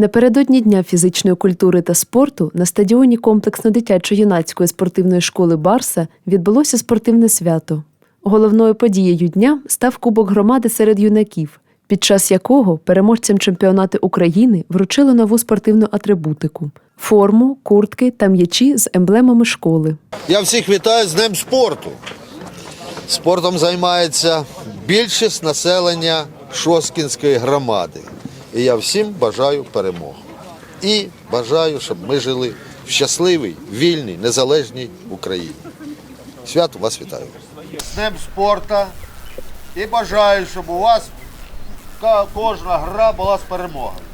Напередодні Дня фізичної культури та спорту на стадіоні комплексно-дитячо-юнацької спортивної школи Барса відбулося спортивне свято. Головною подією дня став Кубок громади серед юнаків, під час якого переможцям чемпіонату України вручили нову спортивну атрибутику форму, куртки та м'ячі з емблемами школи. Я всіх вітаю з Днем спорту. Спортом займається більшість населення Шоскінської громади. І я всім бажаю перемоги. І бажаю, щоб ми жили в щасливій, вільній, незалежній Україні. Свято вас вітаю. З Днем спорту і бажаю, щоб у вас кожна гра була з перемогою.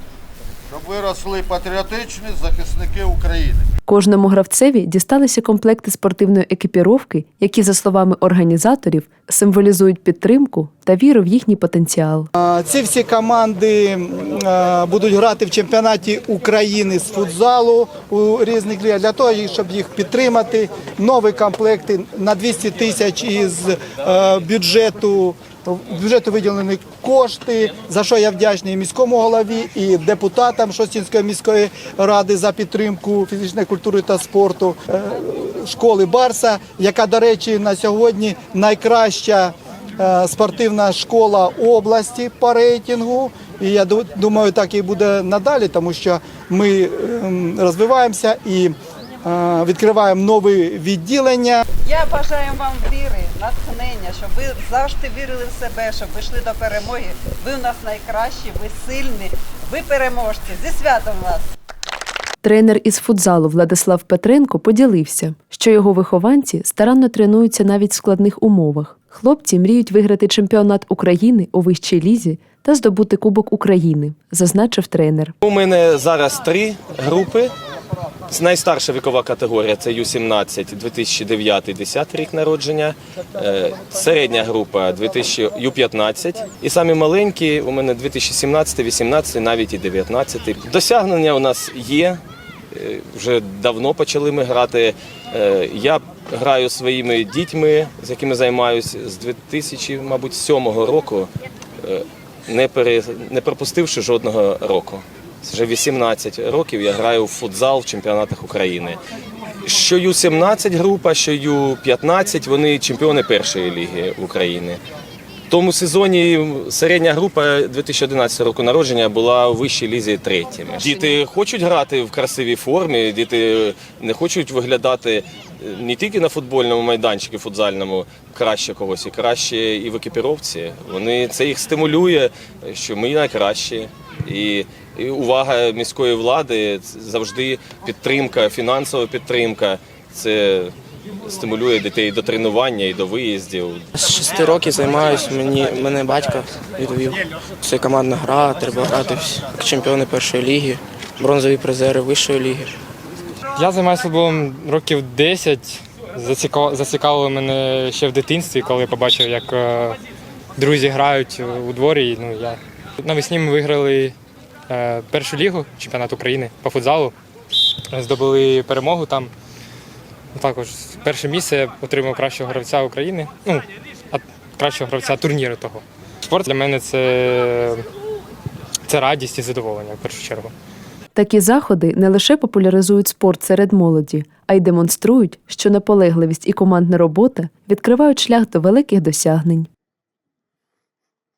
Щоб ви росли патріотичні захисники України. Кожному гравцеві дісталися комплекти спортивної екіпіровки, які, за словами організаторів, символізують підтримку та віру в їхній потенціал. Ці всі команди будуть грати в чемпіонаті України з футзалу у різних лігах для того, щоб їх підтримати. Нові комплекти на 200 тисяч із е, бюджету. Бюджету виділені кошти, за що я вдячний міському голові і депутатам Шостінської міської ради за підтримку фізичної культури та спорту е, школи Барса, яка, до речі, на сьогодні найкраща е, спортивна школа області по рейтингу. І я думаю, так і буде надалі, тому що ми ем, розвиваємося і е, відкриваємо нові відділення. Я бажаю вам віри, натхнення, щоб ви завжди вірили в себе, щоб ви йшли до перемоги. Ви у нас найкращі, ви сильні, ви переможці. Зі святом вас! Тренер із футзалу Владислав Петренко поділився, що його вихованці старанно тренуються навіть в складних умовах. Хлопці мріють виграти чемпіонат України у вищій лізі та здобути Кубок України, зазначив тренер. У мене зараз три групи. Найстарша вікова категорія це Ю-17, 2009-10 рік народження. Е, Середня група 2000 Ю-15. І самі маленькі у мене 2017, 18, навіть і 19. Досягнення у нас є. Е, Вже давно почали ми грати. Е, Я граю своїми дітьми, з якими займаюся з 2007 року, не, пере, не пропустивши жодного року. Вже 18 років я граю в футзал в чемпіонатах України. Що Ю-17 група, що Ю-15, вони чемпіони першої ліги України. В тому сезоні середня група 2011 року народження була у вищій лізі третіми. Діти хочуть грати в красивій формі, діти не хочуть виглядати е, не тільки на футбольному майданчику футзальному краще когось, і краще і в екіпіровці. Вони це їх стимулює, що ми найкращі. І, і увага міської влади завжди підтримка, фінансова підтримка. Це стимулює дітей до тренування і до виїздів. З шести років займаюся. Мені мене батько відвів. Це командна гра, треба грати в чемпіони першої ліги, бронзові призери вищої ліги. Я займаюся футболом років 10. Зацікав- Зацікавило мене ще в дитинстві, коли побачив, як е, друзі грають у дворі. Ну, я... Навесні ми виграли е, першу лігу, чемпіонат України по футзалу. Здобули перемогу там. Також перше місце отримав кращого гравця України. Ну, кращого гравця турніру того. Спорт для мене це, це радість і задоволення в першу чергу. Такі заходи не лише популяризують спорт серед молоді, а й демонструють, що наполегливість і командна робота відкривають шлях до великих досягнень.